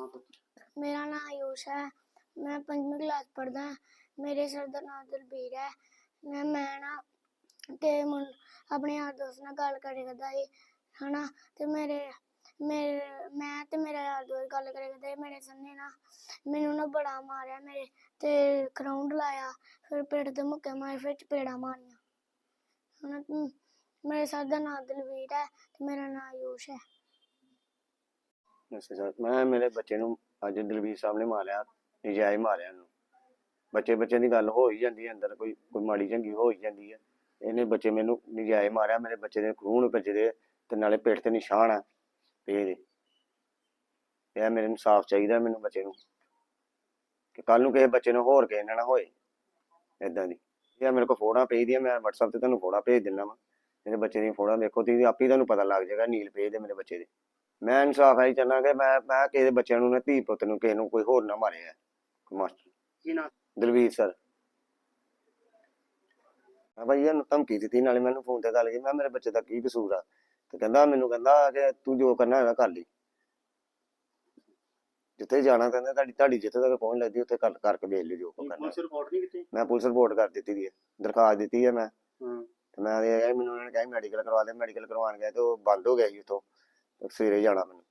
ਹਾਂ ਪੁੱਤ। ਮੇਰਾ ਨਾਮ ਆਯੂਸ਼ ਹੈ। ਮੈਂ ਪੰਜਵੀਂ ਕਲਾਸ ਪੜ੍ਹਦਾ ਹਾਂ। ਮੇਰੇ ਸਰ ਦਾ ਨਾਮ ਦਲਬੀਰ ਹੈ। ਮੈਂ ਮੈਂ ਨਾ ਤੇ ਮੁੰ- ਆਪਣੇ ਯਾਰ ਦੋਸਤ ਨਾਲ ਗੱਲ ਕਰੇ ਕਰਦਾ ਸੀ, ਹਨਾ? ਤੇ ਮੇਰੇ ਮੇਰੇ, ਮੈਂ ਤੇ ਮੇਰਾ ਯਾਰ ਦੋਸਤ ਗੱਲ ਕਰੇ ਕਰਦਾ ਸੀ। ਮੇਰੇ ਸੰਨੇ ਨਾ ਮੈਨੂੰ ਨਾ ਬੜਾ ਮਾਰਿਆ ਮੇਰੇ ਤੇ ਗਰਾਊਂਡ ਲਾਇਆ। ਫਿਰ ਪੇਟ ਤੇ ਮੁੱਕੇ ਮਾਰੇ ਫਿਰ ਚਪੇੜਾ ਮਾਰੀਆਂ। ਹਨਾ? ਤੇ ਮੇਰੇ ਸਰ ਦਾ ਨਾਮ ਦਲਬੀਰ ਹੈ ਤੇ ਮੇਰਾ ਨਾਮ ਆਯੂਸ਼ ਹੈ। ਅੱਛਾ ਅੱਛਾ ਮੈਂ ਮੇਰੇ ਬੱਚੇ ਨੂੰ ਅੱਜ ਦਲਵੀਰ ਸਾਹਿਬ ਨੇ ਮਾਰਿਆ, ਨਜਾਇਜ਼ ਮਾਰਿਆ ਉਹਨੂੰ ਬੱਚੇ ਬੱਚੇ ਦੀ ਗੱਲ ਹੋ ਹੀ ਜਾਂਦੀ ਹੈ ਅੰਦਰ, ਕੋਈ ਕੋਈ ਮਾੜੀ ਚੰਗੀ ਹੋ ਹੀ ਜਾਂਦੀ ਹੈ। ਇਹਨੇ ਬੱਚੇ ਮੈਨੂੰ ਨਜਾਇਜ਼ ਮਾਰਿਆ, ਮੇਰੇ ਬੱਚੇ ਦੇ ਖੂਨ ਭੱਜਦੇ ਤੇ ਨਾਲੇ ਪੇਟ ਤੇ ਨਿਸ਼ਾਨ ਆ ਪੇ ਇਹ ਮੇਰੇ ਨੂੰ ਚਾਹੀਦਾ ਮੈਨੂੰ ਬੱਚੇ ਨੂੰ। ਕਿ ਕੱਲ ਨੂੰ ਕਿਸੇ ਬੱਚੇ ਨੂੰ ਹੋਰ ਕਿਸੇ ਨਾਲ ਹੋਏ ਇਦਾਂ ਦੀ। ਇਹ ਮੇਰੇ ਕੋਲ ਫੋਟੋਆਂ ਪਈਦੀਆਂ ਮੈਂ WhatsApp ਤੇ ਤੁਹਾਨੂੰ ਫੋਟੋਆਂ ਭੇਜ ਦਿੰਦਾ ਵਾਂ। ਮੇਰੇ ਬੱਚੇ ਦੀਆਂ ਫੋਟੋਆਂ ਦੇਖੋ, ਤੁਸੀਂ ਆਪੇ ਹੀ ਤੁਹਾਨੂੰ ਪਤਾ ਲੱਗ ਜਾਏਗਾ, ਨੀਲ ਪੇਜ ਦੇ ਮੇਰੇ ਬੱਚੇ ਦੇ। ਮੈਂ ਇਨਸਾਫ ਹੈ ਚਾਹੁੰਦਾ ਕਿ ਮੈਂ ਮੈਂ ਕਿਸੇ ਦੇ ਬੱਚਿਆਂ ਨੂੰ ਨਾ ਧੀ ਪੁੱਤ ਨੂੰ ਕਿਸੇ ਨੂੰ ਕੋਈ ਹੋਰ ਨਾ ਮਾਰਿਆ ਕੋਈ ਮਾਸਟਰ। ਕੀ ਨਾਮ? ਦਲਵੀਰ ਸਰ। ਆ ਭਾਈ ਇਹਨੂੰ ਧਮਕੀ ਦਿੱਤੀ ਨਾਲੇ ਮੈਨੂੰ ਫੋਨ ਤੇ ਗੱਲ ਕੀਤੀ ਮੈਂ ਮੇਰੇ ਬੱਚੇ ਦਾ ਕੀ ਕਸੂਰ ਆ? ਤੇ ਕਹਿੰਦਾ ਮੈਨੂੰ ਕਹਿੰਦਾ ਕਿ ਤੂੰ ਜੋ ਕਰਨਾ ਹੈਗਾ ਕਰ ਲਈ। ਜਿੱਥੇ ਜਾਣਾ ਕਹਿੰਦਾ ਤੁਹਾਡੀ ਤੁਹਾਡੀ ਜਿੱਥੇ ਤੱਕ ਪਹੁੰਚ ਲੱਗਦੀ ਉੱਥੇ ਕਰ ਕਰਕੇ ਵੇਚ ਲਿਓ ਜੋ ਕਰਨਾ। ਪੁਲਿਸ ਰਿਪੋਰਟ ਨਹੀਂ ਕੀਤੀ? ਮੈਂ ਪੁਲਿਸ ਰਿਪੋਰਟ ਕਰ ਦਿੱਤੀ ਦੀ ਹੈ ਦਰਖਾਸਤ ਦਿੱਤੀ ਹੈ ਮੈਂ। ਹਾਂ। ਤੇ ਮੈਂ ਇਹ ਮੈਨੂੰ ਉਹਨਾਂ ਨੇ ਕਿਹਾ ਮੈਡੀਕਲ ਕਰਵਾ ਦੇ ਮੈਡੀਕਲ ਕਰਵਾਉਣ ਗਿਆ ਤੇ ਉਹ ਬੰਦ ਹੋ ਗਿਆ ਜੀ ਉੱਥੋਂ। ਸਵੇਰੇ ਜਾਣਾ ਮੈਨੂੰ।